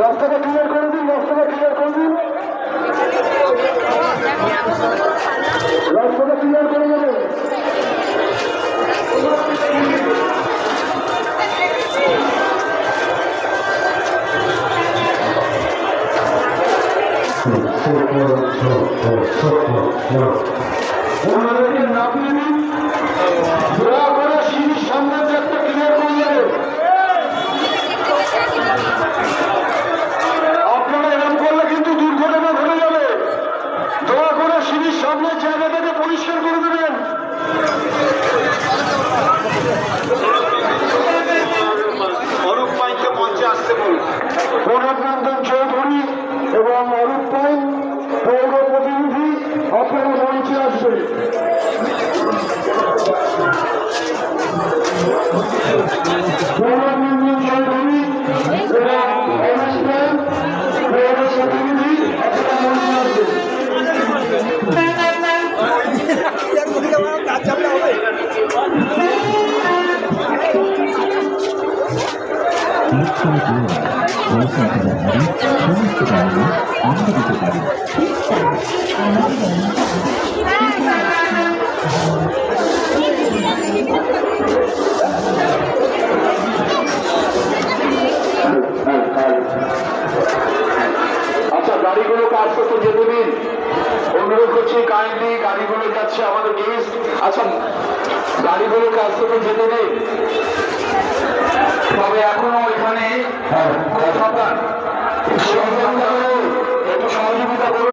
রাস্তাটা ক্লিয়ার করে দিন রাস্তাটা ক্লিয়ার করে দিন রাস্তাটা ক্লিয়ার করে দেবে ওনাদেরকে জনসংখ্যা ব্যাপারে সমস্ত কারণে আমরা দিতে পারি গাড়িগুলো কাজ করতে যেতে দিন অনুরোধ করছি কাইন্ডলি গাড়িগুলো যাচ্ছে আমাদের গেস্ট আচ্ছা গাড়িগুলো কাজ করতে যেতে দিন তবে এখনও এখানে সাবধান। সহযোগিতা করুন